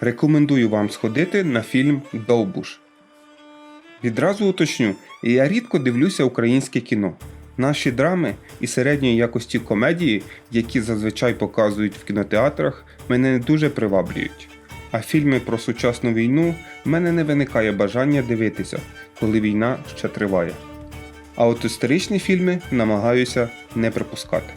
рекомендую вам сходити на фільм Довбуш. Відразу уточню, я рідко дивлюся українське кіно. Наші драми і середньої якості комедії, які зазвичай показують в кінотеатрах, мене не дуже приваблюють. А фільми про сучасну війну в мене не виникає бажання дивитися, коли війна ще триває. А от історичні фільми намагаюся не припускати.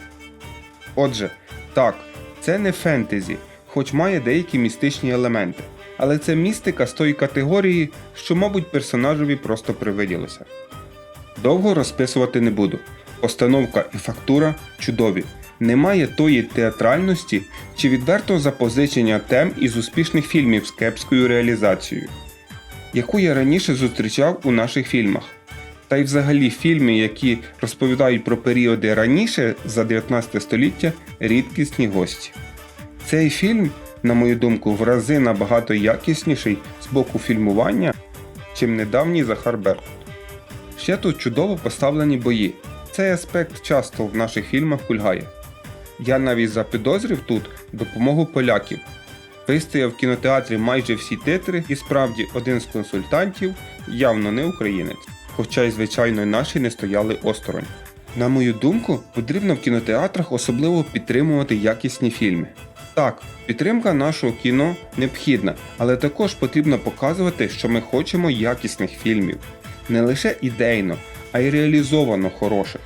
Отже, так, це не фентезі, хоч має деякі містичні елементи, але це містика з тої категорії, що, мабуть, персонажеві просто привиділося. Довго розписувати не буду. Постановка і фактура чудові. Немає тої театральності чи відвертого запозичення тем із успішних фільмів з кепською реалізацією, яку я раніше зустрічав у наших фільмах. Та й взагалі фільми, які розповідають про періоди раніше за 19 століття, рідкісні гості. Цей фільм, на мою думку, в рази набагато якісніший з боку фільмування, чим недавній Захар Беркут. Ще тут чудово поставлені бої. Цей аспект часто в наших фільмах кульгає. Я навіть запідозрив тут допомогу поляків. Вистояв в кінотеатрі майже всі титри, і справді один з консультантів явно не українець, хоча й звичайно наші не стояли осторонь. На мою думку, потрібно в кінотеатрах особливо підтримувати якісні фільми. Так, підтримка нашого кіно необхідна, але також потрібно показувати, що ми хочемо якісних фільмів, не лише ідейно, а й реалізовано хороших.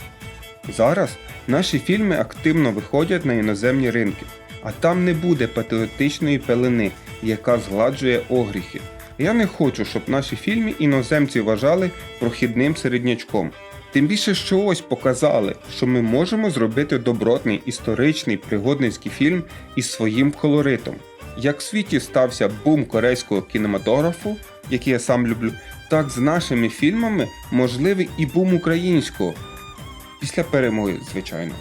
Зараз наші фільми активно виходять на іноземні ринки, а там не буде патріотичної пелени, яка згладжує огріхи. Я не хочу, щоб наші фільми іноземці вважали прохідним середнячком. Тим більше, що ось показали, що ми можемо зробити добротний історичний пригодницький фільм із своїм колоритом. Як в світі стався бум корейського кінематографу, який я сам люблю, так з нашими фільмами можливий і бум українського. Після перемоги, звичайно.